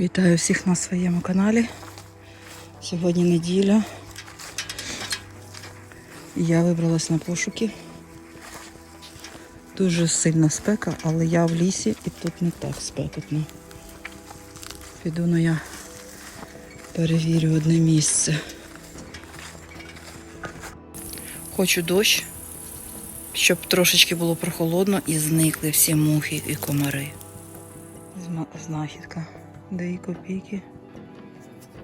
Вітаю всіх на своєму каналі. Сьогодні неділя. Я вибралась на пошуки. Дуже сильна спека, але я в лісі і тут не так спекотно. Піду ну я перевірю одне місце. Хочу дощ, щоб трошечки було прохолодно і зникли всі мухи і комари. Знахідка. Дві копійки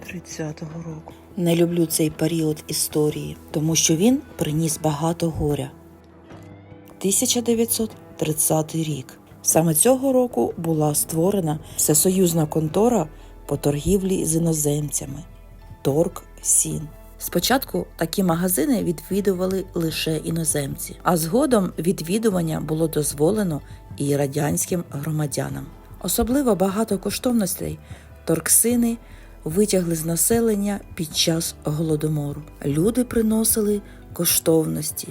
30-го року. Не люблю цей період історії, тому що він приніс багато горя. 1930 рік. Саме цього року була створена всесоюзна контора по торгівлі з іноземцями Торг Сін. Спочатку такі магазини відвідували лише іноземці, а згодом відвідування було дозволено і радянським громадянам. Особливо багато коштовностей торксини витягли з населення під час голодомору. Люди приносили коштовності,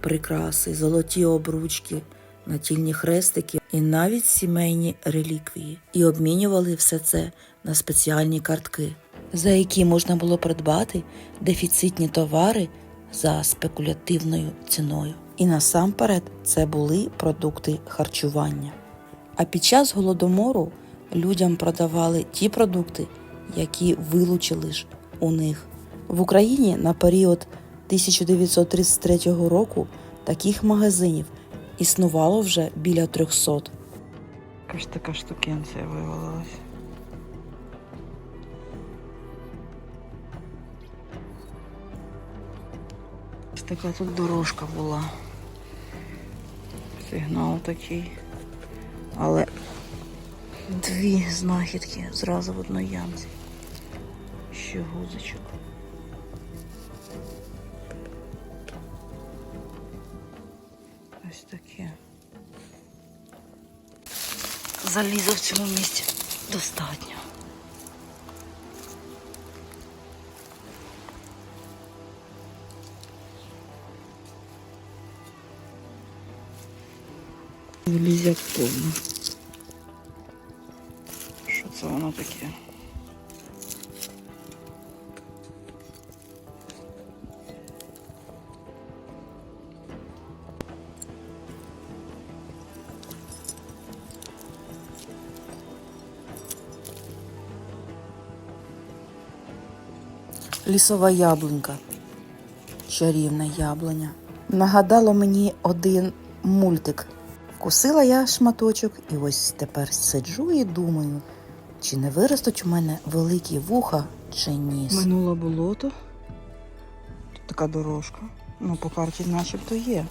прикраси, золоті обручки, натільні хрестики і навіть сімейні реліквії, і обмінювали все це на спеціальні картки, за які можна було придбати дефіцитні товари за спекулятивною ціною. І насамперед це були продукти харчування. А під час голодомору людям продавали ті продукти, які вилучили ж у них. В Україні на період 1933 року таких магазинів існувало вже біля 300. Яка ж така штукенція вивалилась. Така тут дорожка була. Сигнал такий. Але дві знахідки зразу в одній ямці. Ще гузочок. Ось таке. Залізо в цьому місці достатньо. Залізяк повно. Що це воно таке? Лісова яблунька. Чарівна яблуня. Нагадало мені один мультик. Вкусила я шматочок, і ось тепер сиджу і думаю, чи не виростуть у мене великі вуха чи ніс. Минуло болото. Тут така дорожка. Ну, по карті начебто є.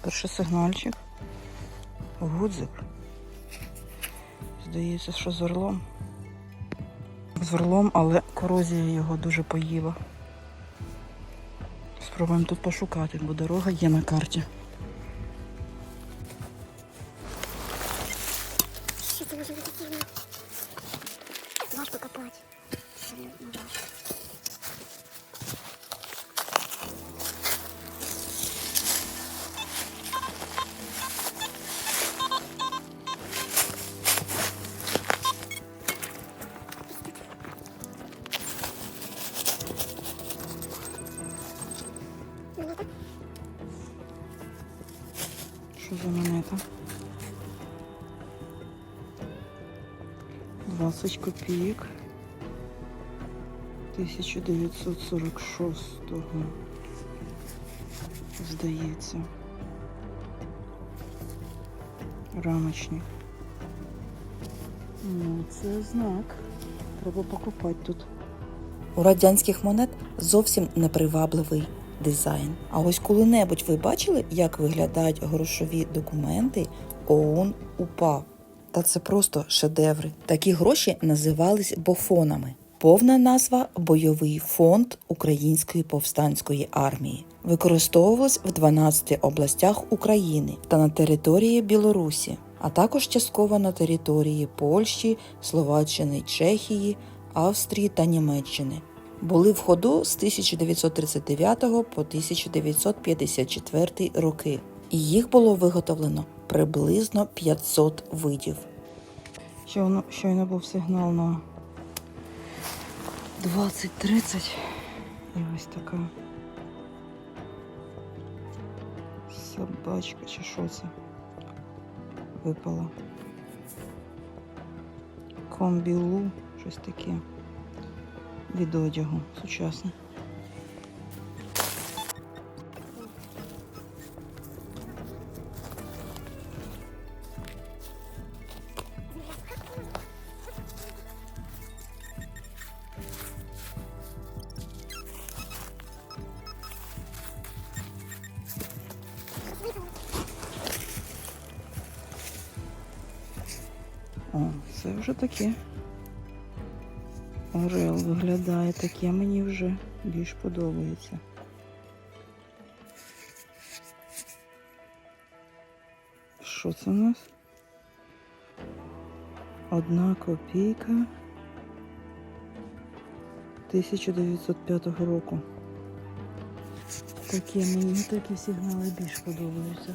Перший сигнальчик. Гудзик. Здається, що з орлом. З орлом, але корозія його дуже поїла. Спробуємо тут пошукати, бо дорога є на карті. 20 копійок. 1946-го. Здається. Рамочник. Ну, це знак. Треба покупати тут. У радянських монет зовсім непривабливий дизайн. А ось коли-небудь ви бачили, як виглядають грошові документи ОУН УПА? Та це просто шедеври. Такі гроші називались бофонами. Повна назва Бойовий фонд Української повстанської армії. Використовувалась в 12 областях України та на території Білорусі, а також частково на території Польщі, Словаччини, Чехії, Австрії та Німеччини. Були в ходу з 1939 по 1954 роки. І їх було виготовлено приблизно 500 видів. Щойно, щойно був сигнал на 20-30. І ось така собачка чи що це випала. Комбілу, щось таке. Від одягу сучасне. О, це вже таке. Орел виглядає таке, мені вже більш подобається. Що це у нас? Одна копійка 1905 року. Таке мені такі сигнали більш подобаються.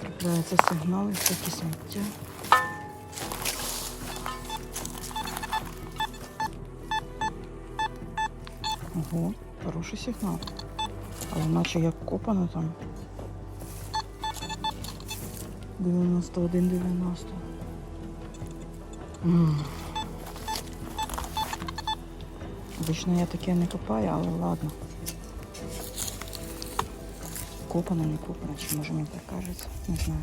Трапляються сигнали, всякі сміття. Ого, хороший сигнал. Але наче як копано там. 91-90. Обично я таке не копаю, але ладно. Копано, не копано, чи може мені так кажеться, не знаю.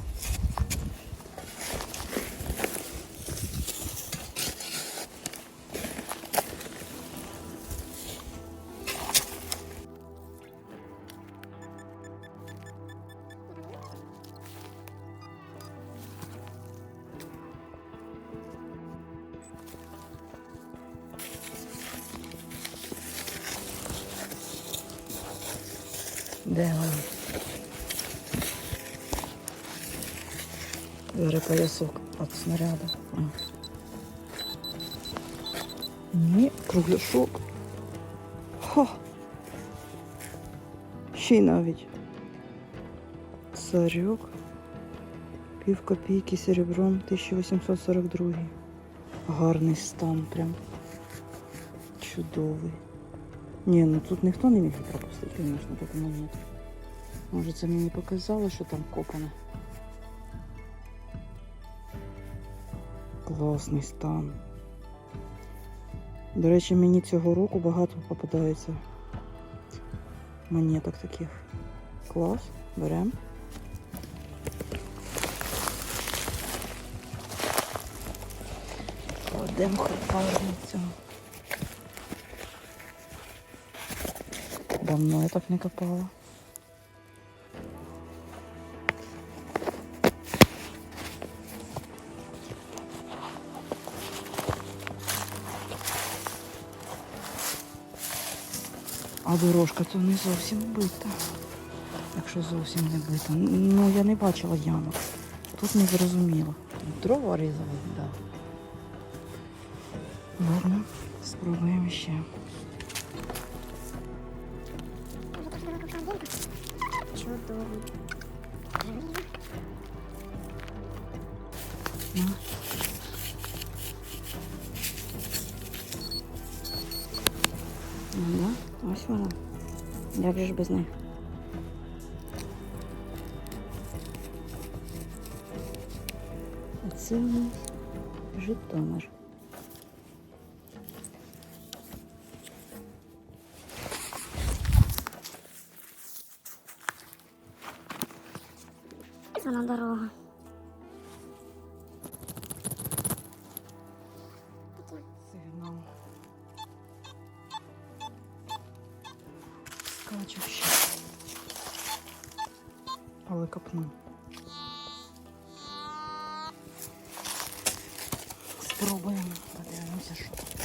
Де вони? Бере поясок від снаряду. Ні, кругляшок. Ха. Ще й навіть. Царьок. Пів копійки серебром 1842. Гарний стан прям. Чудовий. Ні, ну тут ніхто не міг пропустити, звісно, таку монету. Може це мені показало, що там копано. Класний стан. До речі, мені цього року багато попадається монеток таких. Клас, беремо. Кладемо хапарницю. Давно я так не копала. А дорожка то не зовсім бита. Якщо зовсім не бита. Ну, я не бачила ямок. Тут не зрозуміло. Дрова різали, так. Да. Ладно, спробуємо ще. Чудово. Ну, ось вона. Як же ж без них? Оце у нас Житомир. Скачу ще. Але копну. Спробуємо. Подивимося, що. тут.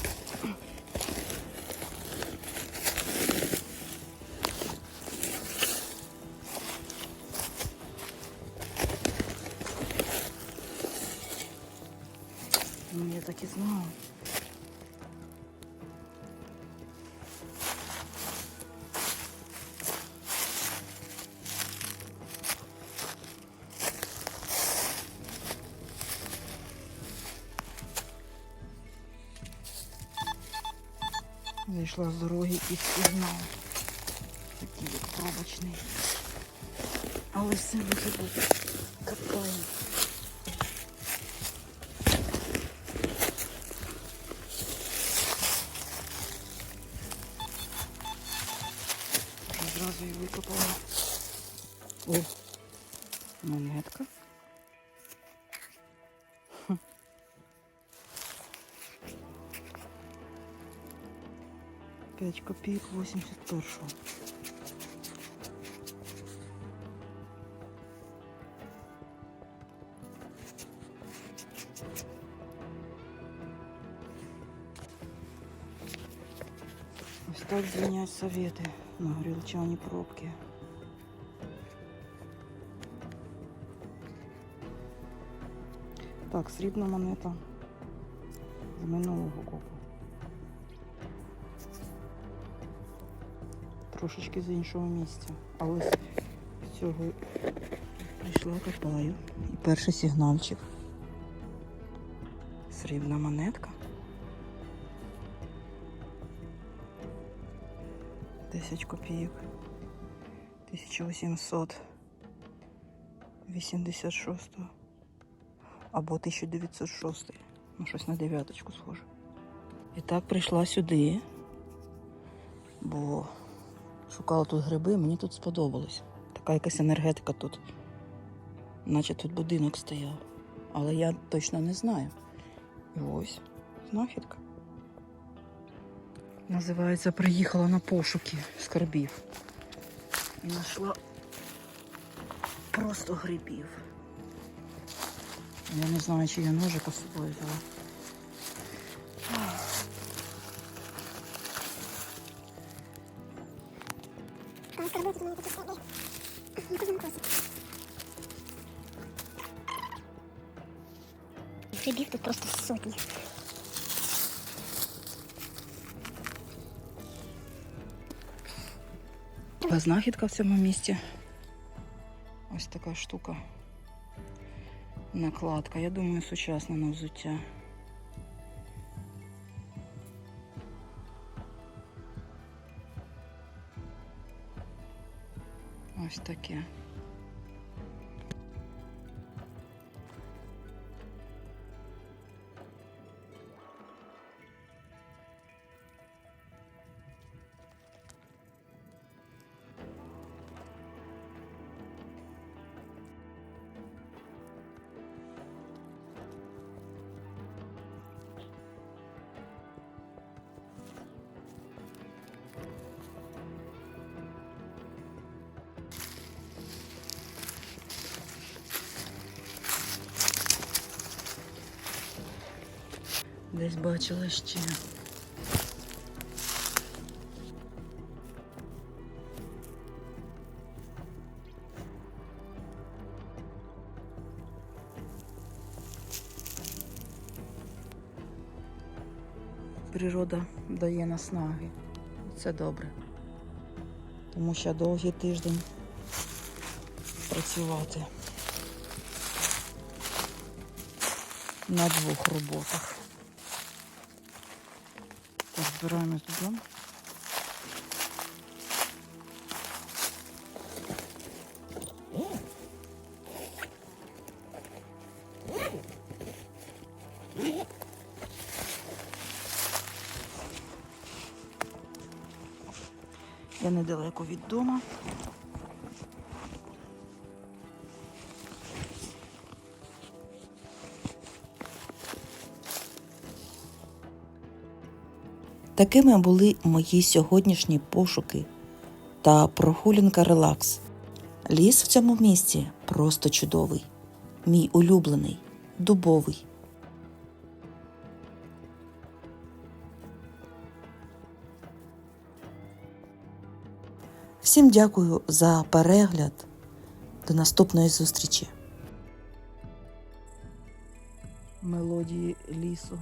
Ну, я так і знала. Зайшла з дороги і сигнал. Такий от пробочний. Але все може бути. Вже Зразу і викопала. О, монетка. 5 копійок 81-го. Ось так звенят советы ну, на грилчане пробки. Так, срібна монета з минулого року. Трошечки з іншого місця. Але з з цього прийшла копаю. І перший сигнальчик. Срібна монетка. 10 копійок. 1886 або 1906. Ну, щось на дев'яточку схоже. І так прийшла сюди, бо шукала тут гриби, мені тут сподобалось. Така якась енергетика тут. Наче тут будинок стояв. Але я точно не знаю. І ось знахідка. Називається Приїхала на пошуки скарбів. І знайшла просто грибів. Я не знаю, чи я ножика з собою взяла. Грибів тут просто сотні. Така знахідка в цьому місті. Ось така штука. Накладка. Я думаю, сучасна на взуття. Ось таке. Десь бачила ще. Природа дає наснаги. Це добре. Тому що довгий тиждень працювати на двох роботах. Так, збираємось додому. Я недалеко від дому. Такими були мої сьогоднішні пошуки та прогулянка релакс. Ліс в цьому місці просто чудовий, мій улюблений, дубовий. Всім дякую за перегляд. До наступної зустрічі. Мелодії лісу.